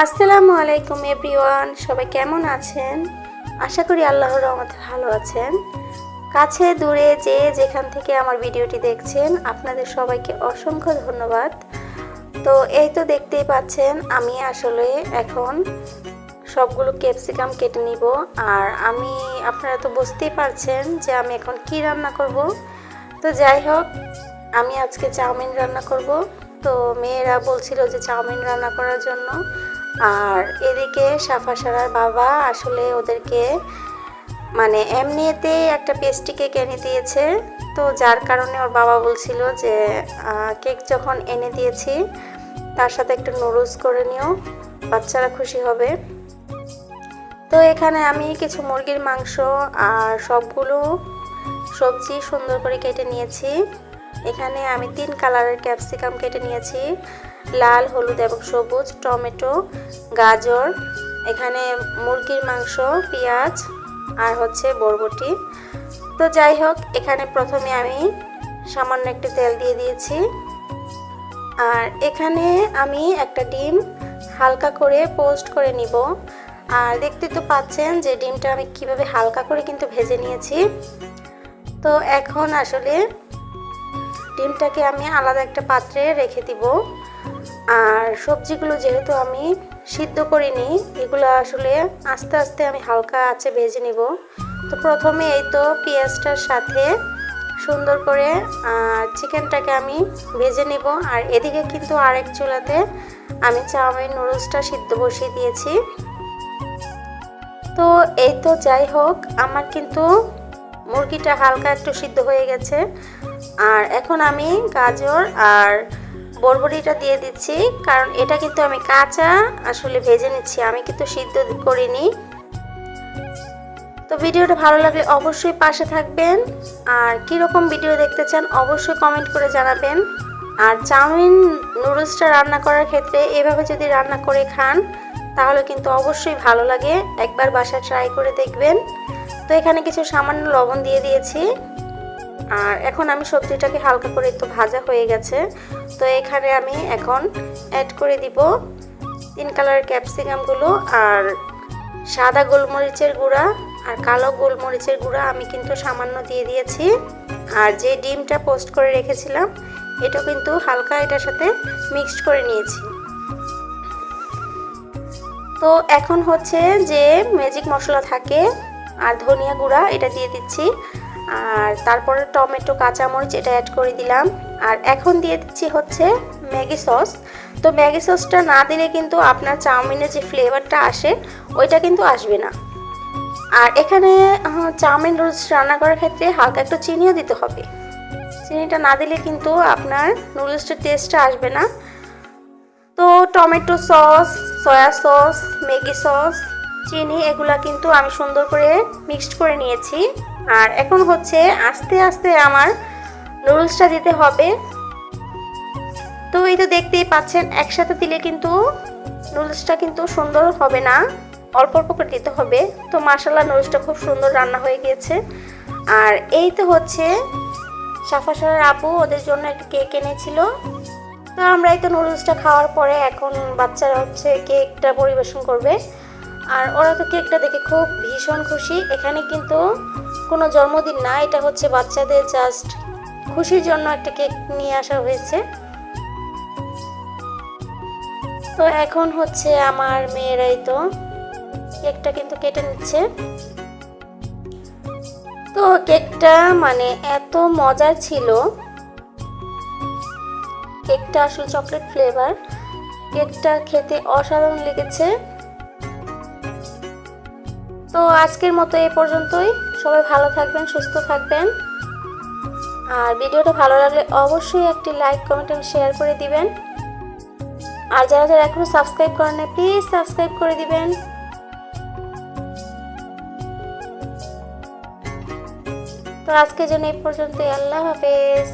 আসসালামু আলাইকুম এভরিওয়ান, সবাই কেমন আছেন? আশা করি আল্লাহর রহমতে ভালো আছেন। কাছে, দূরে যে যেখান থেকে আমার ভিডিওটি দেখছেন, আপনাদের সবাইকে অসংখ্য ধন্যবাদ। তো এই তো দেখতেই পাচ্ছেন, আমি আসলে এখন সবগুলো ক্যাপসিকাম কেটে নিব। আর আমি, আপনারা তো বুঝতেই পারছেন যে আমি এখন কি রান্না করব। তো যাই হোক, আমি আজকে চাউমিন রান্না করব। তো মেয়েরা বলছিল যে চাউমিন রান্না করার জন্য আর এদিকে সাফা সারার বাবা আসলে ওদেরকে মানে এমনিতে একটা পেস্ট্রি কেক এনে দিয়েছে। তো যার কারণে ওর বাবা বলছিল যে কেক যখন এনে দিয়েছি, তার সাথে একটু নুডলস করে নিও, বাচ্চারা খুশি হবে। তো এখানে আমি কিছু মুরগির মাংস আর সবগুলো সবজি সুন্দর করে কেটে নিয়েছি। এখানে আমি তিন কালারের ক্যাপসিকাম কেটে নিয়েছি। লাল, হলুদ এবং সবুজ, টমেটো, গাজর, এখানে মুরগির মাংস, পেঁয়াজ আর হচ্ছে বরবটি। তো যাই হোক, এখানে প্রথমে আমি সামান্য একটু তেল দিয়ে দিয়েছি। আর এখানে আমি একটা ডিম হালকা করে পোস্ট করে নিব। আর দেখতে তো পাচ্ছেন যে ডিমটা আমি কীভাবে হালকা করে কিন্তু ভেজে নিয়েছি। তো এখন আসলে ডিমটাকে আমি আলাদা একটা পাত্রে রেখে দিব। আর সবজিগুলো যেহেতু আমি সিদ্ধ করিনি, এগুলো আসলে আস্তে আস্তে আমি হালকা আছে ভেজে নিব। তো প্রথমে এই তো পেঁয়াজটার সাথে সুন্দর করে চিকেনটাকে আমি ভেজে নিব। আর এদিকে কিন্তু আরেক চুলাতে আমি চাউমিন নুডলসটা সিদ্ধ বসিয়ে দিয়েছি। তো এই তো যাই হোক, আমার কিন্তু মুরগিটা হালকা একটু সিদ্ধ হয়ে গেছে। আর এখন আমি গাজর আর বরবটিটা দিয়ে দিচ্ছি, কারণ এটা কিন্তু আমি কাঁচা আসলে ভেজে নিচ্ছি, আমি কিন্তু সিদ্ধ করিনি। তো ভিডিওটা ভালো লাগলে অবশ্যই পাশে থাকবেন। আর কীরকম ভিডিও দেখতে চান অবশ্যই কমেন্ট করে জানাবেন। আর চাউমিন নুডলসটা রান্না করার ক্ষেত্রে এভাবে যদি রান্না করে খান তাহলে কিন্তু অবশ্যই ভালো লাগে। একবার বাসায় ট্রাই করে দেখবেন। তো এখানে কিছু সামান্য লবণ দিয়ে দিয়েছি। আর এখন আমি সবজিটাকে হালকা করে একটু ভাজা হয়ে গেছে। তো এখানে আমি এখন অ্যাড করে দিব তিন কালারের ক্যাপসিকামগুলো আর সাদা গোলমরিচের গুঁড়া আর কালো গোলমরিচের গুঁড়া আমি কিন্তু সামান্য দিয়ে দিয়েছি। আর যে ডিমটা পোস্ট করে রেখেছিলাম এটা কিন্তু হালকা এটার সাথে মিক্সড করে নিয়েছি। তো এখন হচ্ছে যে ম্যাজিক মশলা থাকে আর ধনিয়া গুঁড়া, এটা দিয়ে দিচ্ছি। আর তারপরে টমেটো, কাঁচামরিচ, এটা অ্যাড করে দিলাম। আর এখন দিয়ে দিচ্ছি হচ্ছে ম্যাগি সস। তো ম্যাগি সসটা না দিলে কিন্তু আপনার চাউমিনের যে ফ্লেভারটা আসে, ওইটা কিন্তু আসবে না। আর এখানে চাউমিন রোজ রান্না করার ক্ষেত্রে হালকা একটু চিনিও দিতে হবে। চিনিটা না দিলে কিন্তু আপনার নুডলসটার টেস্টটা আসবে না। তো tomato sauce soya sauce Maggi sauce চিনি, এগুলা কিন্তু আমি সুন্দর করে মিক্সড করে নিয়েছি। আর এখন হচ্ছে আস্তে আস্তে আমার নুডলসটা দিতে হবে। তো এই তো দেখতেই পাচ্ছেন, একসাথে দিলে কিন্তু নুডলসটা কিন্তু সুন্দর হবে না। অল্প অল্প করে দিতে হবে। তো মাসাল্লাহ নুডলসটা খুব সুন্দর রান্না হয়ে গিয়েছে। আর এই তো হচ্ছে, সাফা সারার আপু ওদের জন্য একটা কেক এনেছিল। তো আমরা এই তো নুডলসটা খাওয়ার পরে এখন বাচ্চারা হচ্ছে কেকটা পরিবেশন করবে। আর ওরা তো কেকটা দেখে খুব ভীষণ খুশি। এখানে কিন্তু কোনো জন্মদিন না, এটা হচ্ছে বাচ্চাদের জাস্ট খুশির জন্য একটা কেক নিয়ে আসা হয়েছে। তো এখন হচ্ছে আমার মেয়েরাই তো কেকটা কিন্তু কেটে নিচ্ছে। তো কেকটা মানে এত মজার ছিল কেকটা আসলে চকলেট ফ্লেভার কেকটা খেতে অসাধারণ লেগেছে। তো আজকের মতো এই পর্যন্তই। সবাই ভালো থাকবেন, সুস্থ থাকবেন। আর ভিডিওটা ভালো লাগলে অবশ্যই একটি লাইক কমেন্ট এবং শেয়ার করে দিবেন। আর যারা যারা এখনও সাবস্ক্রাইব করেন না প্লিজ সাবস্ক্রাইব করে দিবেন। তো আজকের জন্য এই পর্যন্তই। আল্লাহ হাফেজ।